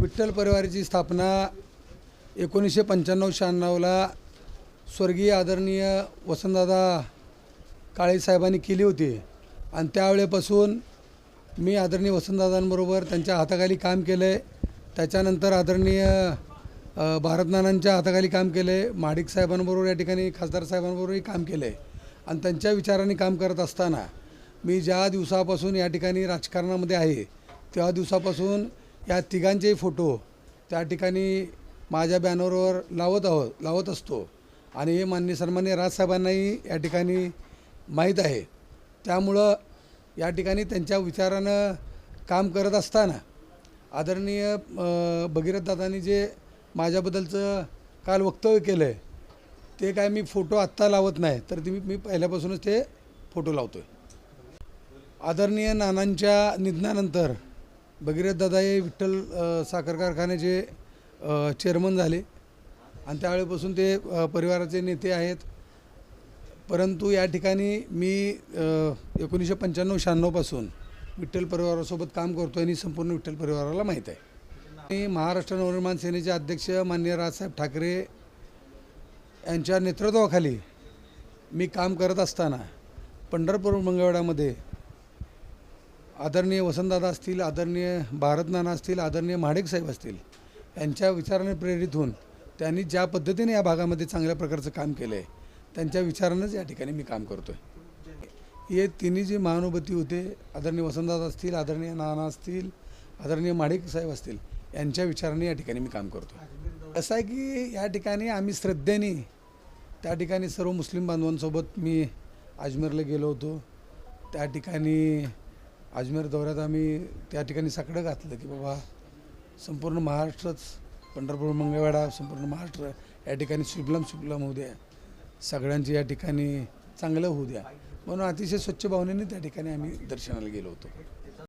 विठ्ठल परिवाराची स्थापना एकोणीसशे पंच्याण्णव शहाण्णवला स्वर्गीय आदरणीय वसंतदादा काळेसाहेबांनी केली होती. आणि त्यावेळेपासून मी आदरणीय वसंतदादांबरोबर त्यांच्या हाताखाली काम केलं. आहे त्याच्यानंतर आदरणीय भारतनानांच्या हाताखाली काम केलं. आहे महाडिक साहेबांबरोबर या ठिकाणी खासदार साहेबांबरोबरही काम केलं. आहे आणि त्यांच्या विचाराने काम करत असताना मी ज्या दिवसापासून या ठिकाणी राजकारणामध्ये आहे त्या दिवसापासून या तिघांचेही फोटो त्या ठिकाणी माझ्या बॅनरवर लावत आहोत लावत असतो. आणि हे मान्य सन्मान्य राजसाहेबांनाही या ठिकाणी माहीत आहे. त्यामुळं या ठिकाणी त्यांच्या विचारानं काम करत असताना आदरणीय भगीरथदादांनी जे माझ्याबद्दलचं काल वक्तव्य केलं आहे ते काय मी फोटो आत्ता लावत नाही तर ती मी पहिल्यापासूनच ते फोटो लावतो आहे आदरणीय नानांच्या निधनानंतर दादा हे विठ्ठल साखर कारखान्याचे चेअरमन झाले. आणि त्यावेळेपासून ते परिवाराचे नेते आहेत. परंतु या ठिकाणी मी एकोणीसशे पंच्याण्णव शहाण्णवपासून विठ्ठल परिवारासोबत काम करतो आणि संपूर्ण विठ्ठल परिवाराला माहीत आहे. मी महाराष्ट्र नवनिर्माण सेनेचे अध्यक्ष मान्य राजसाहेब ठाकरे यांच्या नेतृत्वाखाली मी काम करत असताना पंढरपूर मंगळवाड्यामध्ये आदरणीय वसंतदादा असतील आदरणीय भारतनाना असतील आदरणीय महाडिक साहेब असतील यांच्या विचाराने प्रेरित होऊन त्यांनी ज्या पद्धतीने या भागामध्ये चांगल्या प्रकारचं काम केलं आहे त्यांच्या विचारानंच या ठिकाणी मी काम करतो आहे हे तिन्ही जी महानुभूती होते आदरणीय वसंतदादा असतील आदरणीय नाना असतील आदरणीय महाडिक साहेब असतील यांच्या विचाराने या ठिकाणी मी काम करतो असं आहे की या ठिकाणी आम्ही श्रद्धेने त्या ठिकाणी सर्व मुस्लिम बांधवांसोबत मी अजमेरला गेलो होतो. त्या ठिकाणी अजमेर दौऱ्यात आम्ही त्या ठिकाणी साकडं घातलं की बाबा संपूर्ण महाराष्ट्रच पंढरपूर मंगळवेढा संपूर्ण महाराष्ट्र या ठिकाणी सुबलम सुबलम होऊ द्या. सगळ्यांची या ठिकाणी चांगलं होऊ द्या. म्हणून अतिशय स्वच्छ भावनेने त्या ठिकाणी आम्ही दर्शनाला गेलो होतो.